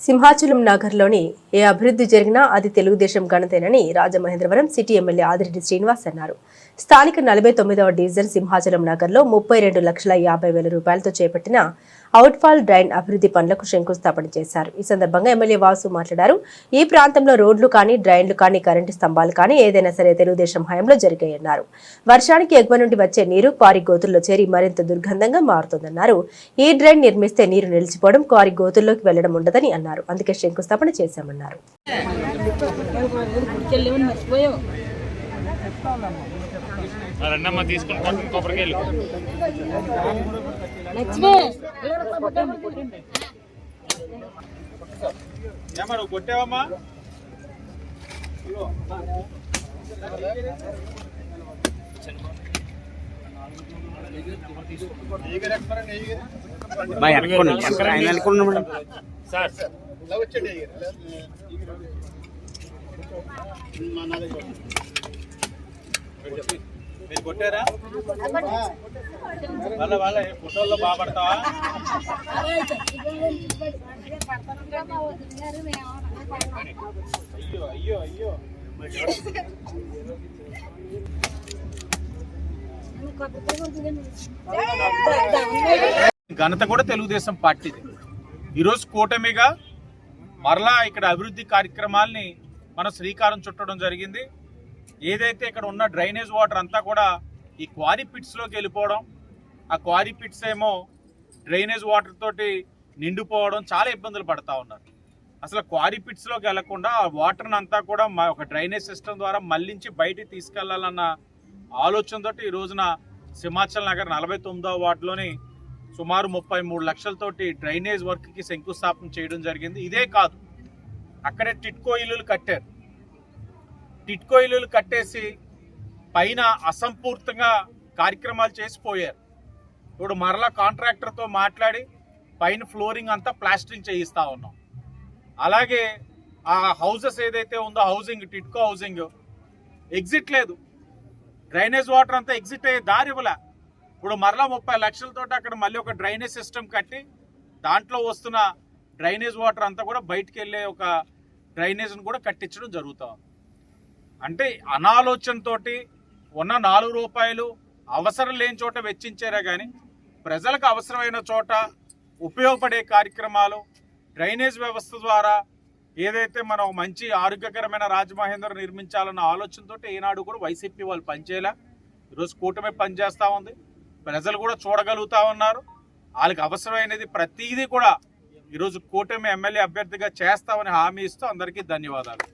సింహాచలం నగర్లోని ఏ అభివృద్ధి జరిగినా అది తెలుగుదేశం ఘనతేనని రాజమహేంద్రవరం సిటీ ఎమ్మెల్యే ఆదిరెడ్డి శ్రీనివాస్ అన్నారు. స్థానిక నలభై తొమ్మిదవ డివిజన్ సింహాచలం నగర్లో ముప్పై రెండు లక్షల యాభై వేల రూపాయలతో చేపట్టిన అవుట్ఫాల్ డ్రైన్ అభివృద్ధి పనులకు శంకుస్థాపన చేశారు. ఈ సందర్భంగా ఎమ్మెల్యే వాసు మాట్లాడారు. ఈ ప్రాంతంలో రోడ్లు కానీ డ్రైన్లు కానీ కరెంటు స్తంభాలు కానీ ఏదైనా సరే తెలుగుదేశం హయాంలో జరిగాయన్నారు. వర్షానికి ఎగువ నుండి వచ్చే నీరు క్వారీ గోతుల్లో చేరి మరింత దుర్గంధంగా మారుతుందన్నారు. ఈ డ్రైన్ నిర్మిస్తే నీరు నిలిచిపోవడం క్వారీ గోతుల్లోకి వెళ్ళడం ఉండదని అన్నారు. అందుకే శంకుస్థాపన చేశామన్నారు. బాయ్ ఎక్కడ ఆయన అనుకున్నాం మేడం. సార్. మీరు కొట్టారా? వాళ్ళ వాళ్ళ ఫోటోల్లో అయ్యో అయ్యో అయ్యో. ఘనత కూడా తెలుగుదేశం పార్టీది. ఈరోజు కూటమిగా మరలా ఇక్కడ అభివృద్ధి కార్యక్రమాల్ని మనం శ్రీకారం చుట్టడం జరిగింది. ఏదైతే ఇక్కడ ఉన్న డ్రైనేజ్ వాటర్ అంతా కూడా ఈ క్వారీ పిట్స్లోకి వెళ్ళిపోవడం ఆ క్వారీ పిట్స్ ఏమో డ్రైనేజ్ వాటర్ తోటి నిండిపోవడం చాలా ఇబ్బందులు పడతా ఉన్నారు. అసలు క్వారీ పిట్స్లోకి వెళ్ళకుండా ఆ వాటర్ని అంతా కూడా మా ఒక డ్రైనేజ్ సిస్టమ్ ద్వారా మళ్ళించి బయటికి తీసుకెళ్ళాలన్న ఆలోచనతో ఈ రోజున సింహాచల్ నగర్ నలభై తొమ్మిదవ వార్డులోని సుమారు ముప్పై మూడు లక్షలతోటి డ్రైనేజ్ వర్క్కి శంకుస్థాపన చేయడం జరిగింది. ఇదే కాదు అక్కడే టిట్కో ఇల్లులు కట్టారు. టిట్కో ఇల్లులు కట్టేసి పైన అసంపూర్తంగా కార్యక్రమాలు చేసిపోయారు ఇప్పుడు మరలా కాంట్రాక్టర్తో మాట్లాడి పైన ఫ్లోరింగ్ అంతా ప్లాస్టరింగ్ చేయిస్తా ఉన్నాం. అలాగే ఆ హౌసెస్ ఏదైతే ఉందో హౌసింగ్ టిట్కో హౌసింగ్ ఎగ్జిట్ లేదు. డ్రైనేజ్ వాటర్ అంతా ఎగ్జిట్ అయ్యే దారి ఇవ్వలే. ఇప్పుడు మరలా ముప్పై లక్షలతో అక్కడ మళ్ళీ ఒక డ్రైనేజ్ సిస్టమ్ కట్టి దాంట్లో వస్తున్న డ్రైనేజ్ వాటర్ అంతా కూడా బయటికి వెళ్ళే ఒక డ్రైనేజ్ను కూడా కట్టించడం జరుగుతా అంటే అనాలోచనతోటి ఉన్న నాలుగు రూపాయలు అవసరం లేని చోట వెచ్చించారే కానీ ప్రజలకు అవసరమైన చోట ఉపయోగపడే కార్యక్రమాలు డ్రైనేజ్ వ్యవస్థ ద్వారా ఏదైతే మనం మంచి ఆరోగ్యకరమైన రాజమహేంద్రం నిర్మించాలన్న ఆలోచనతో ఈనాడు కూడా వైసీపీ వాళ్ళు పనిచేయలే. ఈరోజు కూటమి పనిచేస్తూ ఉంది. ప్రజలు కూడా చూడగలుగుతా ఉన్నారు. వాళ్ళకి అవసరమైనది ప్రతిదీ కూడా ఈరోజు కూటమి ఎమ్మెల్యే అభ్యర్థిగా చేస్తామని హామీ ఇస్తూ అందరికీ ధన్యవాదాలు.